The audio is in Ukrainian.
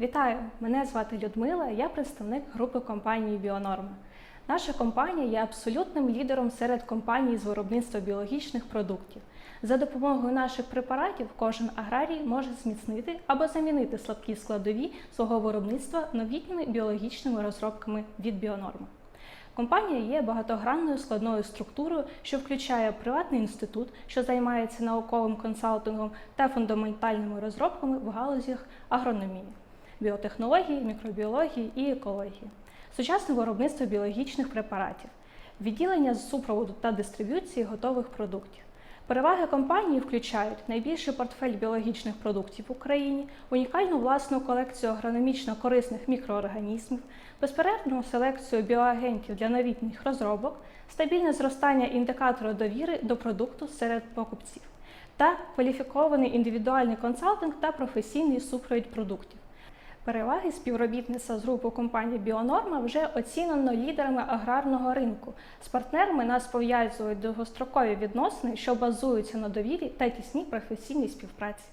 Вітаю! Мене звати Людмила, я представник групи компанії Біонорма. Наша компанія є абсолютним лідером серед компаній з виробництва біологічних продуктів. За допомогою наших препаратів кожен аграрій може зміцнити або замінити слабкі складові свого виробництва новітніми біологічними розробками від Біонорма. Компанія є багатогранною складною структурою, що включає приватний інститут, що займається науковим консалтингом та фундаментальними розробками в галузях агрономії, біотехнології, мікробіології і екології, сучасне виробництво біологічних препаратів, відділення з супроводу та дистриб'юції готових продуктів. Переваги компанії включають найбільший портфель біологічних продуктів в Україні, унікальну власну колекцію агрономічно корисних мікроорганізмів, безперервну селекцію біоагентів для новітніх розробок, стабільне зростання індикатора довіри до продукту серед покупців та кваліфікований індивідуальний консалтинг та професійний супровід продуктів. Переваги співробітництва з групою компанії Біонорма вже оцінено лідерами аграрного ринку. З партнерами нас пов'язують довгострокові відносини, що базуються на довірі та тісній професійній співпраці.